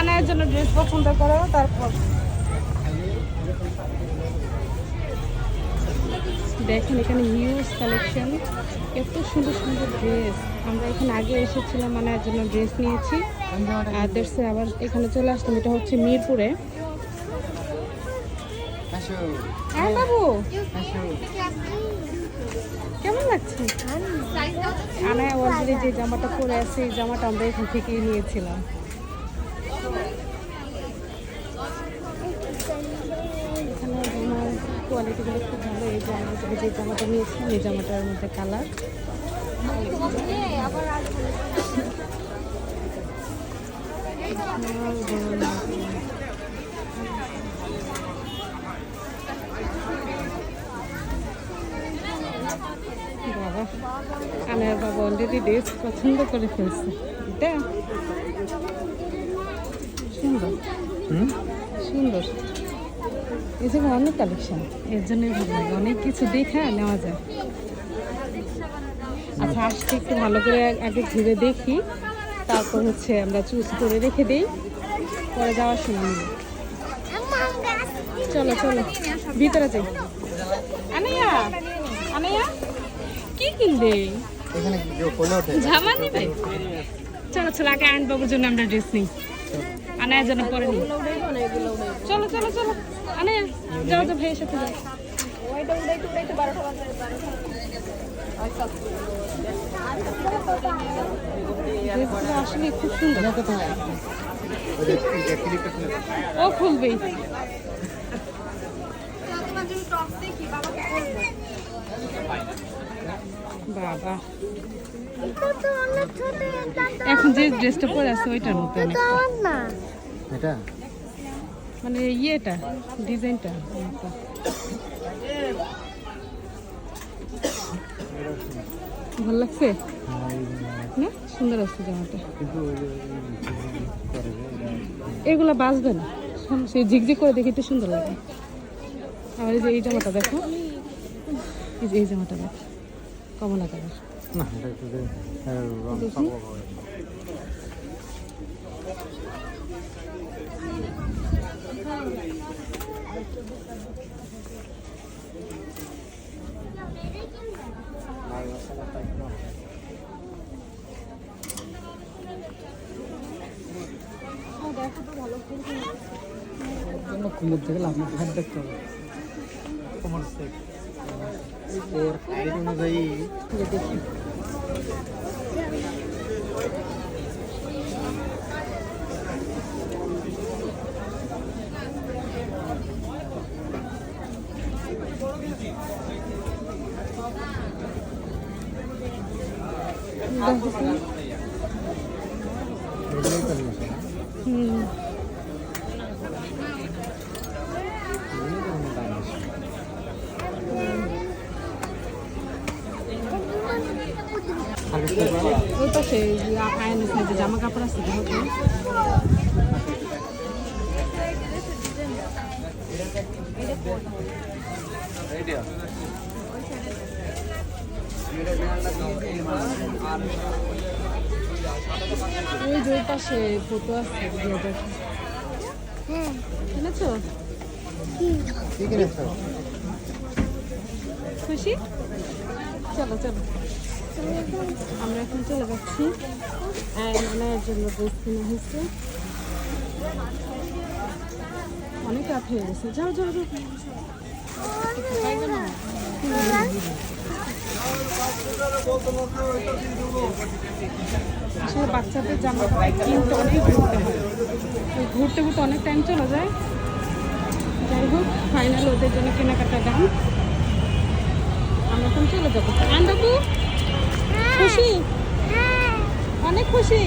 আনার জন্য ড্রেস পছন্দ করো তারপর দেখেন এখানে হিউজ কালেকশন এত সুন্দর সুন্দর ড্রেস আমরা এখানে আগে এসেছিলাম আনার জন্য ড্রেস নিয়েছি। আর দেড়শে আবার এখানে চলে আসলাম এটা হচ্ছে মিরপুরে। হ্যাঁ বাবু। কেমন লাগছে? আনায় অলরেডি যে জামাটা পরে আছে এই জামাটা আমরা এখান থেকেই নিয়েছিলাম। কোয়ালিটিগুলো খুব ভালো এই আমরা যে- জামাটা নিয়েছি এই জামাটার মধ্যে কালার আমার বাবা অলরেডি ড্রেস পছন্দ করে ফেলছে। এটা? সুন্দর। হুম? সুন্দর। এই জায়গায় অনেক কালেকশন এর জন্যই ভালো লাগে। অনেক কিছু দেখে নেওয়া যায়। আসতে একটু ভালো করে আগে ঘুরে দেখি। তারপর হচ্ছে আমরা চুজ করে রেখে দিই। পরে যাওয়ার সময় চলো চলো। ভিতরে যাই। আনাইয়া কি কিনবে চলো চলো, আগে আইন বাবুর জন্য আমরা ড্রেস নিই। আনায়া যেন পরে নিই। চলো চলো চলো। আনায়া, যাও যাও, ভাইয়ের সাথে যাও। আসলে খুব সুন্দর। ও খুলবেই বাবা এখন যে ড্রেসটা পরে আছে ওইটার মতো এটা মানে ইয়েটা ডিজাইনটা। ভালো লাগছে? না? সুন্দর আছে জামাটা। এগুলো বাঁচবে না। সেই ঝিকঝিক করে দেখি একটু সুন্দর লাগে। আর এই যে এই জামাটা দেখো। এই যে এই জামাটা দেখো। কমলা কালার। না দেখি। কুমুর থেকে লাভ হাত দেখতে হবে কুমুর হাইট অনুযায়ী দেখি দেখো তো। এগুলোই করলে হুম এগুলোই করলে দাম বেশি। আগে থেকে বলো। ওই পাশে এই যে আয়নের সাইডে জামা কাপড় আছে দেখো তো। ওই যে পাশে ফটো আছে দেখো কিনেছো কি কিনেছো? খুশি? চলো চলো। আমরা এখন চলে যাচ্ছি। আয়নের জন্য ড্রেস কিনা হয়েছে। অনেক রাত হয়ে গেছে। যাও যাও যাও। আসলে বাচ্চাদের জামা কিনতে অনেক ঘুরতে হয়। ঘুরতে ঘুরতে অনেক টাইম চলে যায়। যাই হোক ফাইনাল ওদের জন্য কেনাকাটা দাম। আমরা এখন চলে যাব। আনবাবু খুশি? অনেক খুশি?